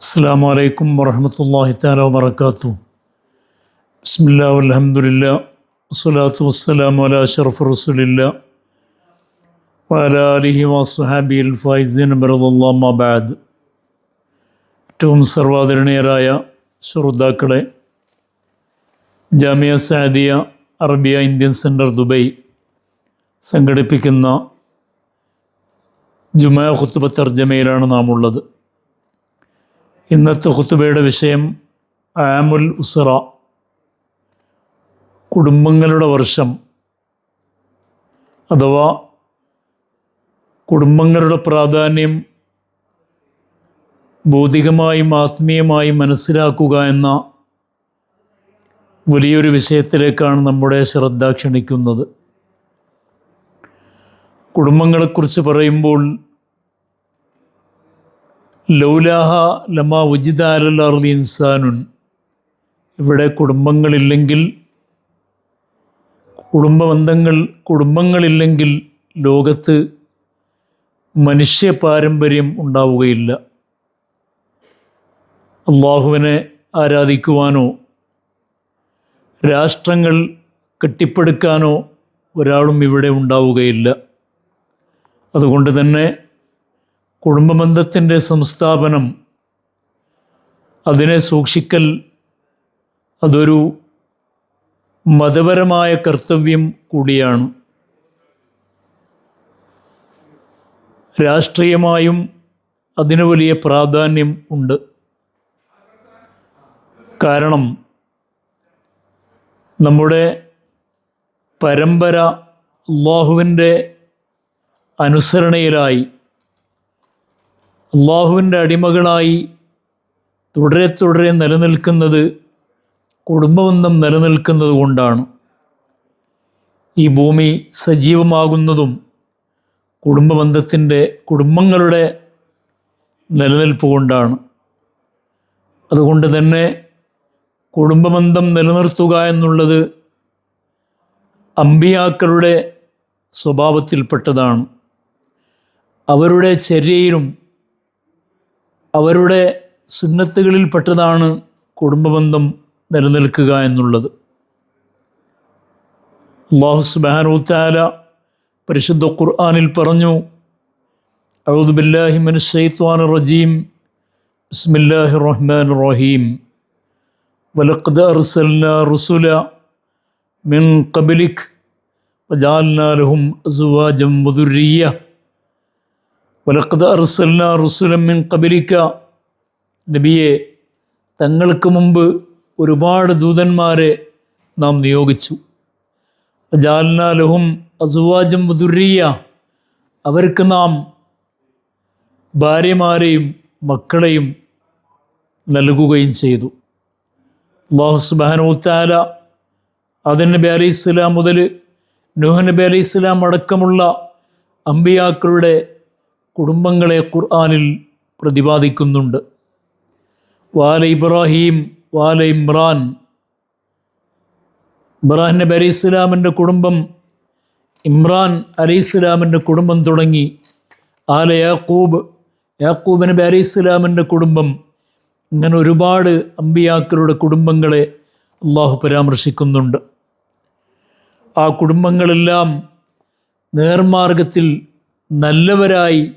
അസ്സാം വലൈക്കും വറഹമത്തല്ലാഹി താല വബർക്കാത്തു ബിസ്മില്ലാ അലഹമുല്ല വസ്സലാത്തു വസ്സലാം അല അഷറഫ് റസുലില്ല വലാലിഹി വസ്ഹാബി അൽ ഫൈസീൻ ബറദുല്ലാബാദ് ഏറ്റവും സർവാദരണീയരായ ശ്രോതാക്കളെ Jamia Sadiya Arabiya Indian centre Dubai സംഘടിപ്പിക്കുന്ന ജുമാ ഖുത്തുബ തർജമയിലാണ് നാം ഉള്ളത് ഇന്നത്തെ കുത്തുബയുടെ വിഷയം ആമുൽ ഉസറ കുടുംബങ്ങളുടെ വർഷം അഥവാ കുടുംബങ്ങളുടെ പ്രാധാന്യം ഭൗതികമായും ആത്മീയമായും മനസ്സിലാക്കുക എന്ന വലിയൊരു വിഷയത്തിലേക്കാണ് നമ്മുടെ ശ്രദ്ധ ക്ഷണിക്കുന്നത്. കുടുംബങ്ങളെക്കുറിച്ച് പറയുമ്പോൾ ലൗലാഹ ലമ ഉജിതാലി ഇൻസാനുൻ. ഇവിടെ കുടുംബങ്ങളില്ലെങ്കിൽ കുടുംബബന്ധങ്ങൾ കുടുംബങ്ങളില്ലെങ്കിൽ ലോകത്ത് മനുഷ്യ പാരമ്പര്യം ഉണ്ടാവുകയില്ല. അള്ളാഹുവിനെ ആരാധിക്കുവാനോ രാഷ്ട്രങ്ങൾ കെട്ടിപ്പടുക്കാനോ ഒരാളും ഇവിടെ ഉണ്ടാവുകയില്ല. അതുകൊണ്ട് തന്നെ കുടുംബബന്ധത്തിന്റെ സംസ്ഥാപനം അതിനെ സൂക്ഷിക്കൽ അതൊരു മതപരമായ കർത്തവ്യം കൂടിയാണ്. രാഷ്ട്രീയമായും അതിന് വലിയ പ്രാധാന്യം ഉണ്ട്. കാരണം നമ്മുടെ പരമ്പര അള്ളാഹുവിന്റെ അനുസരണയിലായി അള്ളാഹുവിന്റെ അടിമകളായി തുടരെ തുടരെ നിലനിൽക്കുന്നത് കുടുംബബന്ധം നിലനിൽക്കുന്നത് കൊണ്ടാണ്. ഈ ഭൂമി സജീവമാകുന്നതും കുടുംബബന്ധത്തിന്റെ കുടുംബങ്ങളുടെ നിലനിൽപ്പ് കൊണ്ടാണ്. അതുകൊണ്ട് തന്നെ കുടുംബബന്ധം നിലനിർത്തുക എന്നുള്ളത് അമ്പിയാക്കളുടെ സ്വഭാവത്തിൽപ്പെട്ടതാണ്. അവരുടെ ചര്യയിലും അവരുടെ സുന്നത്തുകളിൽ സുന്നത്തുകളിൽപ്പെട്ടതാണ് കുടുംബബന്ധം നിലനിൽക്കുക എന്നുള്ളത്. അള്ളാഹു സുബാനൂത്താല പരിശുദ്ധ ഖുർആാനിൽ പറഞ്ഞു അഴുദുബില്ലാഹിമൻ ഷെയ്ത്വാൻ റജീം ബിസ്മില്ലാഹി റഹ്മാൻ റഹീം വലഖദ് അർസൽന റുസുല മിൻ കബിലിഖ് വജാൽനാ ലഹും അസുവാജം വദുരിയ വലഖദ് അർസൽന റുസുലം മിൻ ഖബലിക നബിയെ തങ്ങൾക്ക് മുമ്പ് ഒരുപാട് ദൂതന്മാരെ നാം നിയോഗിച്ചു. ജാൽന ലഹും അസുവാജം ദുരിയ അവർക്ക് നാം ഭാര്യമാരെയും മക്കളെയും നൽകുകയും ചെയ്തു. അള്ളാഹു സുബാനൂത്താല ആദൻ നബി അലൈഹി സ്വലാം മുതൽ നൂഹ് നബി അലൈഹി സ്വലാം അടക്കമുള്ള അമ്പിയാക്കളുടെ കുടുംബങ്ങളെ ഖുർആാനിൽ പ്രതിപാദിക്കുന്നുണ്ട്. വാല ഇബ്രാഹിം വാല ഇമ്രാൻ. ഇബ്രാഹിം നബി അലൈഹി ഇസ്ലാമിന്റെ കുടുംബം ഇമ്രാൻ അലി ഇസ്ലാമിന്റെ കുടുംബം തുടങ്ങി. ആല യാക്കൂബ് യാക്കൂബ് നബി അലൈഹി ഇസ്ലാമിന്റെ കുടുംബം. ഇങ്ങനെ ഒരുപാട് അമ്പിയാക്കളുടെ കുടുംബങ്ങളെ അള്ളാഹു പരാമർശിക്കുന്നുണ്ട്. ആ കുടുംബങ്ങളെല്ലാം നേർമാർഗത്തിൽ നല്ലവരായി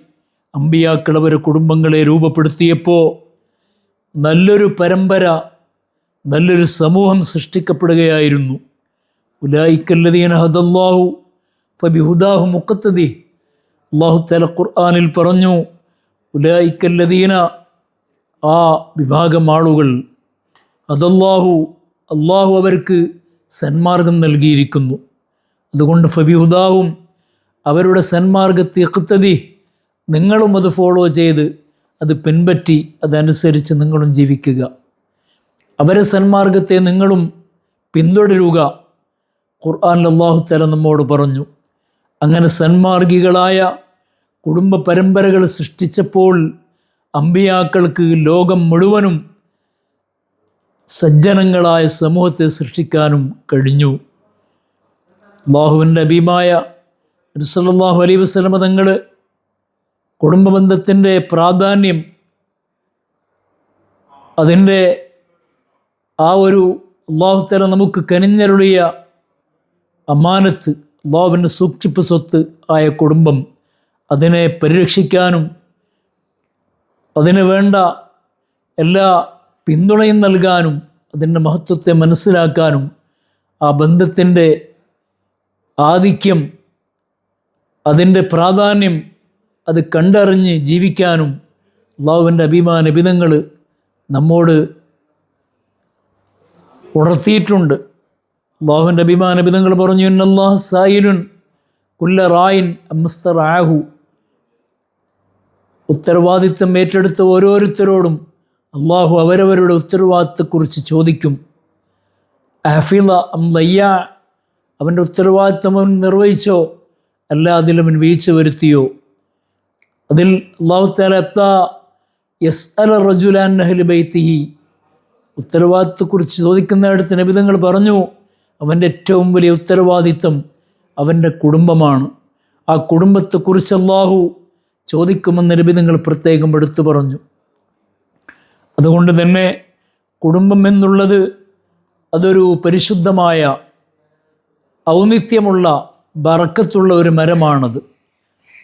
അമ്പിയാക്കൾ കുടുംബങ്ങളെ രൂപപ്പെടുത്തിയപ്പോൾ നല്ലൊരു പരമ്പര നല്ലൊരു സമൂഹം സൃഷ്ടിക്കപ്പെടുകയായിരുന്നു. ഉലായിക്കല്ലതീന ഹദല്ലാഹു ഫബിഹുദാഹു മുക്കത്തതി അള്ളാഹു തല ഖുർആാനിൽ പറഞ്ഞു ഉലായിക്കല്ലതീന ആ വിഭാഗം ആളുകൾ അതല്ലാഹു അള്ളാഹു അവർക്ക് സന്മാർഗം നൽകിയിരിക്കുന്നു. അതുകൊണ്ട് ഫബിഹുദാവും അവരുടെ സന്മാർഗത്തെ എക്കുത്തതി നിങ്ങളും അത് ഫോളോ ചെയ്ത് അത് പിൻപറ്റി അതനുസരിച്ച് നിങ്ങളും ജീവിക്കുക. അവരെ സന്മാർഗത്തെ നിങ്ങളും പിന്തുടരുക. ഖുർആൻ അള്ളാഹു തല നമ്മോട് പറഞ്ഞു അങ്ങനെ സന്മാർഗികളായ കുടുംബ പരമ്പരകൾ സൃഷ്ടിച്ചപ്പോൾ അമ്പിയാക്കൾക്ക് ലോകം മുഴുവനും സജ്ജനങ്ങളായ സമൂഹത്തെ സൃഷ്ടിക്കാനും കഴിഞ്ഞു. അള്ളാഹുവിന്റെ അബീമായ നബ്സല്ലാഹു അലൈ വസ്ലമ തങ്ങൾ കുടുംബബന്ധത്തിന്റെ പ്രാധാന്യം അതിന്റെ ആ ഒരു അള്ളാഹുത്തല നമുക്ക് കനിഞ്ഞരുളിയ അമാനത്ത് അള്ളാഹുവിന്റെ സൂക്ഷിപ്പ് സ്വത്ത് ആയ കുടുംബം അതിനെ പരിരക്ഷിക്കാനും അതിന് വേണ്ട എല്ലാ പിന്തുണയും നൽകാനും അതിന്റെ മഹത്വത്തെ മനസ്സിലാക്കാനും ആ ബന്ധത്തിന്റെ ആധിക്യം അതിന്റെ പ്രാധാന്യം അത് കണ്ടറിഞ്ഞ് ജീവിക്കാനും അള്ളാഹുവിന്റെ അഭിമാന ബിതങ്ങൾ നമ്മോട് ഉണർത്തിയിട്ടുണ്ട്. അള്ളാഹുവിന്റെ അഭിമാന ബിതങ്ങൾ പറഞ്ഞു അള്ളാഹു സായിലുൻ കുല്ല റായിൻ അമ്മസ്തർ ആഹു ഉത്തരവാദിത്തം ഏറ്റെടുത്ത ഓരോരുത്തരോടും അള്ളാഹു അവരവരുടെ ഉത്തരവാദിത്തത്തെക്കുറിച്ച് ചോദിക്കും. അഫില അം ലയ്യ? അവന്റെ ഉത്തരവാദിത്തം അവൻ നിർവഹിച്ചോ? അല്ല അതിലവൻ വീഴ്ച വരുത്തിയോ? അതിൽ അള്ളാഹു താലത്ത എസ് അൽ റജുലാൻ നഹൽ ബൈത്തിഹി. ഉത്തരവാദിത്തത്തെക്കുറിച്ച് ചോദിക്കുന്നിടത്ത് നബിതങ്ങൾ പറഞ്ഞു അവന്റെ ഏറ്റവും വലിയ ഉത്തരവാദിത്വം അവന്റെ കുടുംബമാണ്. ആ കുടുംബത്തെക്കുറിച്ച് അള്ളാഹു ചോദിക്കുമെന്ന് നബിതങ്ങൾ പ്രത്യേകം എടുത്തു പറഞ്ഞു. അതുകൊണ്ട് തന്നെ കുടുംബം എന്നുള്ളത് അതൊരു പരിശുദ്ധമായ ഔന്നിത്യമുള്ള ബറക്കത്തുള്ള ഒരു മരമാണത്.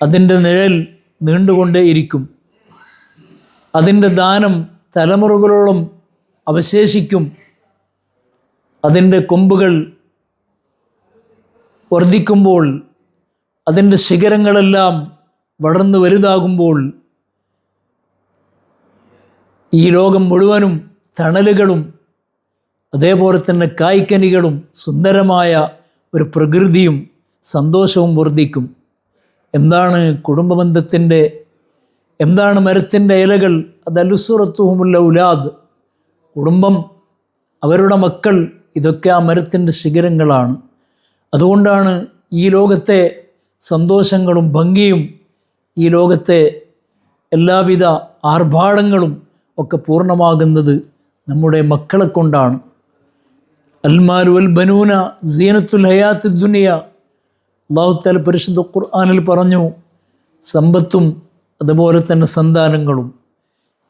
അതിന്റെ നിഴൽ നീണ്ടുകൊണ്ടേയിരിക്കും അതിന്റെ ദാനം തലമുറകളോളം അവശേഷിക്കും. അതിന്റെ കൊമ്പുകൾ വർദ്ധിക്കുമ്പോൾ അതിന്റെ ശിഖരങ്ങളെല്ലാം വളർന്നു വലുതാകുമ്പോൾ ഈ ലോകം മുഴുവനും തണലുകളും അതേപോലെ തന്നെ കായ്ക്കനികളും സുന്ദരമായ ഒരു പ്രകൃതിയും സന്തോഷവും വർദ്ധിക്കും. എന്താണ് കുടുംബബന്ധത്തിന്റെ എന്താണ് മരത്തിന്റെ ഇലകൾ? അത് അലുസുറത്തുമുള്ള ഉലാദ് കുടുംബം അവരുടെ മക്കൾ ഇതൊക്കെ ആ മരത്തിന്റെ ശിഖരങ്ങളാണ്. അതുകൊണ്ടാണ് ഈ ലോകത്തെ സന്തോഷങ്ങളും ഭംഗിയും ഈ ലോകത്തെ എല്ലാവിധ ആർഭാടങ്ങളും ഒക്കെ പൂർണമാകുന്നത് നമ്മുടെ മക്കളെ കൊണ്ടാണ്. അൽമാരു അൽ ബനൂന സീനത്തുൽ ഹയാത്ത് ദുനിയ അള്ളാഹുത്താല പരിശുദ്ധ ഖുർആാനിൽ പറഞ്ഞു സമ്പത്തും അതുപോലെ തന്നെ സന്താനങ്ങളും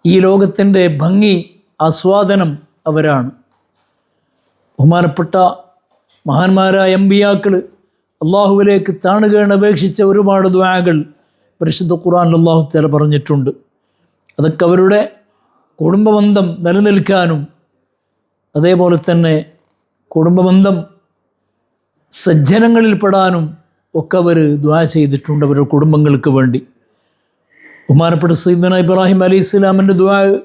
ഈ ലോകത്തിന്റെ ഭംഗി ആസ്വാദനം അവരാണ്. ബഹുമാനപ്പെട്ട മഹാന്മാരായ എംബിയാക്കൾ അള്ളാഹുവിലേക്ക് താണുകയാണ് അപേക്ഷിച്ച ഒരുപാട് ദ്വാകൾ പരിശുദ്ധ ഖുർആാൻ അള്ളാഹുത്താല പറഞ്ഞിട്ടുണ്ട്. അതൊക്കെ അവരുടെ കുടുംബബന്ധം നിലനിൽക്കാനും അതേപോലെ തന്നെ കുടുംബബന്ധം സജ്ജനങ്ങളിൽപ്പെടാനും ഒക്കെ അവർ ദ്വാ ചെയ്തിട്ടുണ്ട് അവരുടെ കുടുംബങ്ങൾക്ക് വേണ്ടി. ബഹുമാനപ്പെട്ട സീദന ഇബ്രാഹിം അലി ഇസ്ലാമിന്റെ ദ്വാ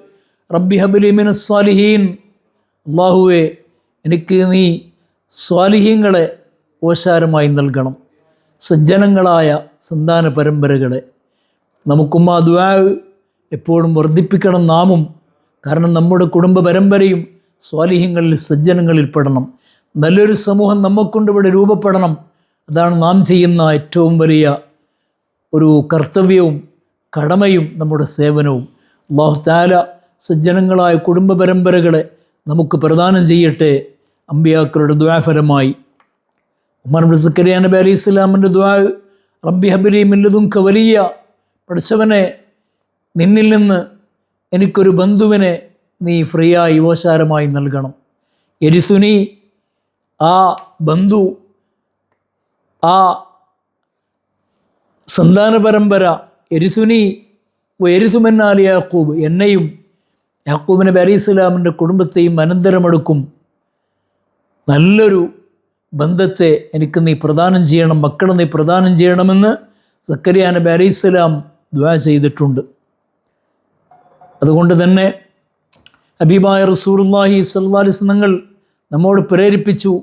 റബ്ബി ഹബിലിമിൻ സ്വാലിഹീൻ. അള്ളാഹുവെ എനിക്ക് നീ സ്വാലിഹീങ്ങളെ ഓശാരമായി നൽകണം. സജ്ജനങ്ങളായ സന്താന പരമ്പരകളെ നമുക്കും ആ ദ്വാ എപ്പോഴും വർദ്ധിപ്പിക്കണം നാമും. കാരണം നമ്മുടെ കുടുംബ പരമ്പരയും സ്വാലിഹ്യങ്ങളിൽ സജ്ജനങ്ങളിൽ പെടണം. നല്ലൊരു സമൂഹം നമ്മക്കൊണ്ട് ഇവിടെ രൂപപ്പെടണം. അതാണ് നാം ചെയ്യുന്ന ഏറ്റവും വലിയ ഒരു കർത്തവ്യവും കടമയും നമ്മുടെ സേവനവും. അള്ളാഹു സജ്ജനങ്ങളായ കുടുംബ പരമ്പരകളെ നമുക്ക് പ്രദാനം ചെയ്യട്ടെ. അമ്പിയാക്കളുടെ ദ്വാഫലമായി ഉമർ നബി അലി ഇസ്ലാമിന്റെ ദ്വാ റബ്ബി ഹബിലി മില്ലതുങ്ക വലിയ പഠിച്ചവനെ നിന്നിൽ നിന്ന് എനിക്കൊരു ബന്ധുവിനെ നീ ഫ്രീയായി ഓശാരമായി നൽകണം. എരിസുനി ആ ബന്ധു ആ സന്താന പരമ്പര എരിസുനി എരിസുമെന്നാൽ യാക്കൂബ് എന്നെയും യാക്കൂബ് നബി അലി ഇസ്ലാമിന്റെ കുടുംബത്തെയും അനന്തരമെടുക്കും. നല്ലൊരു ബന്ധത്തെ എനിക്ക് നീ പ്രദാനം ചെയ്യണം മക്കളെ നീ പ്രദാനം ചെയ്യണമെന്ന് സക്കരിയ നബി അലി ഇസ്ലാം ദ്വാ ചെയ്തിട്ടുണ്ട്. അതുകൊണ്ട് തന്നെ ഹബീബായ റസൂർല്ലാഹി സല്ലാലിസ് നിങ്ങൾ നമ്മോട് പ്രേരിപ്പിച്ചു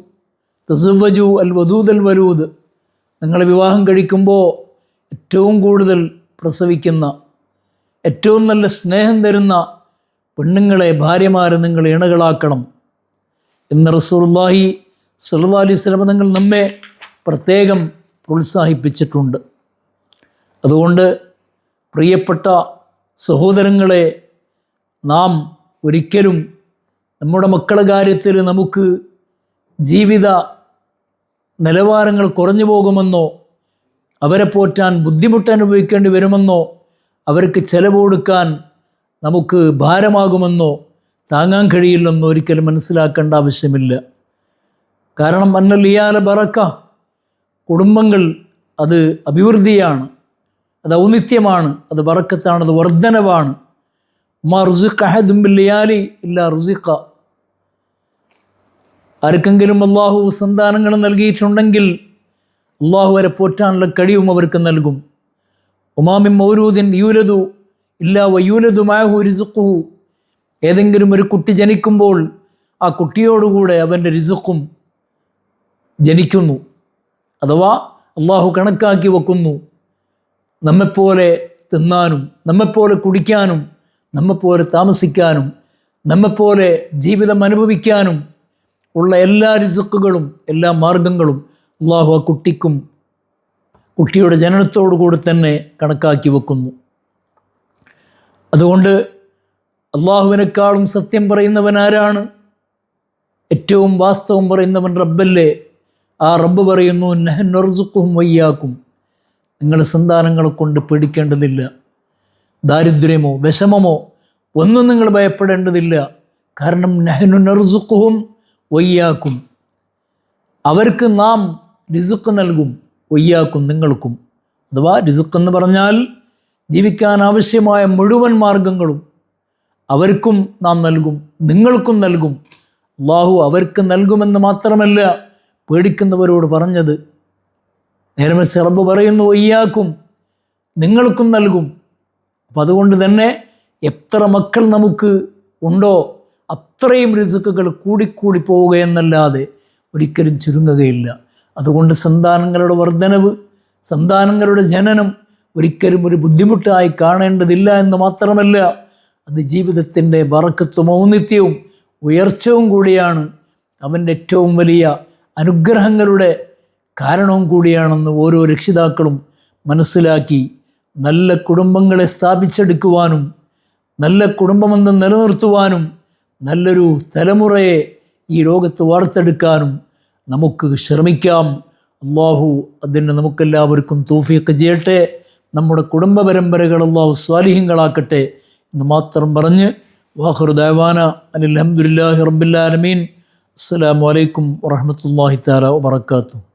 തസുവജു അൽ വദൂദ് അൽ വലൂദ്. നിങ്ങൾ വിവാഹം കഴിക്കുമ്പോൾ ഏറ്റവും കൂടുതൽ പ്രസവിക്കുന്ന ഏറ്റവും നല്ല സ്നേഹം തരുന്ന പെണ്ണുങ്ങളെ ഭാര്യമാരെ നിങ്ങൾ ഇണകളാക്കണം എന്ന് റസൂർല്ലാഹി സല്ലാ അലൈഹി സ്വലമ നിങ്ങൾ നമ്മെ പ്രത്യേകം പ്രോത്സാഹിപ്പിച്ചിട്ടുണ്ട്. അതുകൊണ്ട് പ്രിയപ്പെട്ട സഹോദരങ്ങളെ നാം ഒരിക്കലും നമ്മുടെ മക്കളുടെ കാര്യത്തിൽ നമുക്ക് ജീവിത നിലവാരങ്ങൾ കുറഞ്ഞു പോകുമെന്നോ അവരെ പോറ്റാൻ ബുദ്ധിമുട്ട് അനുഭവിക്കേണ്ടി വരുമെന്നോ അവർക്ക് ചെലവ് കൊടുക്കാൻ നമുക്ക് ഭാരമാകുമെന്നോ താങ്ങാൻ കഴിയില്ലെന്നോ ഒരിക്കലും മനസ്സിലാക്കേണ്ട ആവശ്യമില്ല. കാരണം അന്നലിയാല ബറക്ക കുടുംബങ്ങൾ അത് അഭിവൃദ്ധിയാണ് അത് ഔന്നിത്യമാണ് അത് ബറക്കത്താണ് അത് വർധനവാണ്. മാ ദുംബിൽ ലിയാലി ഇല്ല റുസിഖ. ആർക്കെങ്കിലും അള്ളാഹു സന്താനങ്ങൾ നൽകിയിട്ടുണ്ടെങ്കിൽ അള്ളാഹു വരെ പോറ്റാനുള്ള കഴിവും അവർക്ക് നൽകും. ഉമാമിൻ മൗരൂദിൻ യൂലതു ഇല്ല വയൂലതു മാഹു റിസുഖുഹു. ഏതെങ്കിലും ഒരു കുട്ടി ജനിക്കുമ്പോൾ ആ കുട്ടിയോടുകൂടെ അവന്റെ റിസുഖും ജനിക്കുന്നു. അഥവാ അള്ളാഹു കണക്കാക്കി വെക്കുന്നു. നമ്മെപ്പോലെ തിന്നാനും നമ്മെപ്പോലെ കുടിക്കാനും നമ്മെപ്പോലെ താമസിക്കാനും നമ്മെപ്പോലെ ജീവിതം അനുഭവിക്കാനും ഉള്ള എല്ലാ റിസുക്കുകളും എല്ലാ മാർഗങ്ങളും അള്ളാഹു ആ കുട്ടിക്കും കുട്ടിയുടെ ജനനത്തോടു കൂടി തന്നെ കണക്കാക്കി വെക്കുന്നു. അതുകൊണ്ട് അള്ളാഹുവിനേക്കാളും സത്യം പറയുന്നവൻ ആരാണ്? ഏറ്റവും വാസ്തവം പറയുന്നവൻ റബ്ബല്ലേ? ആ റബ്ബ് പറയുന്നു നെഹ്നർസുക്കും വയ്യാക്കും. നിങ്ങളുടെ സന്താനങ്ങളെ കൊണ്ട് പേടിക്കേണ്ടതില്ല. ദാരിദ്ര്യമോ വിഷമമോ ഒന്നും നിങ്ങൾ ഭയപ്പെടേണ്ടതില്ല. കാരണം നെഹ്നു നർസുക്കുഹും വയ്യാക്കും. അവർക്ക് നാം റിസുക്ക് നൽകും ഒയ്യാക്കും നിങ്ങൾക്കും. അഥവാ റിസുക്ക് എന്ന് പറഞ്ഞാൽ ജീവിക്കാൻ ആവശ്യമായ മുഴുവൻ മാർഗങ്ങളും അവർക്കും നാം നൽകും നിങ്ങൾക്കും നൽകും. അള്ളാഹു അവർക്ക് നൽകുമെന്ന് മാത്രമല്ല പേടിക്കുന്നവരോട് പറഞ്ഞത്. നേരമ റബ്ബ് പറയുന്നു ഒയ്യാക്കും നിങ്ങൾക്കും നൽകും. അപ്പം അതുകൊണ്ട് തന്നെ എത്ര മക്കൾ നമുക്ക് ഉണ്ടോ? അത്രയും റിസുക്കുകൾ കൂടിക്കൂടി പോവുകയെന്നല്ലാതെ ഒരിക്കലും ചുരുങ്ങുകയില്ല. അതുകൊണ്ട് സന്താനങ്ങളുടെ വർധനവ് സന്താനങ്ങളുടെ ജനനം ഒരിക്കലും ഒരു ബുദ്ധിമുട്ടായി കാണേണ്ടതില്ല എന്ന് മാത്രമല്ല അത് ജീവിതത്തിന്റെ വറക്കത്വം ഔന്നിത്യവും ഉയർച്ചവും കൂടിയാണ്. അവന്റെ ഏറ്റവും വലിയ അനുഗ്രഹങ്ങളുടെ കാരണവും കൂടിയാണെന്ന് ഓരോ രക്ഷിതാക്കളും മനസ്സിലാക്കി നല്ല കുടുംബങ്ങളെ സ്ഥാപിച്ചെടുക്കുവാനും നല്ല കുടുംബമെന്ന് നിലനിർത്തുവാനും നല്ലൊരു തലമുറയെ ഈ ലോകത്ത് വാർത്തെടുക്കാനും നമുക്ക് ശ്രമിക്കാം. അള്ളാഹു അതിന് നമുക്കെല്ലാവർക്കും തൂഫിയൊക്കെ ചെയ്യട്ടെ. നമ്മുടെ കുടുംബ പരമ്പരകൾ അള്ളാഹു സ്വാലിഹ്യങ്ങളാക്കട്ടെ എന്ന് മാത്രം പറഞ്ഞ് വാഹുർ ദേവാന അനിൽ അഹമ്മദില്ലാഹി റബ്ബില്ലാലമീൻ അസ്സലാമു അലൈക്കും വറഹമത്തല്ലാഹി താല വാത്തു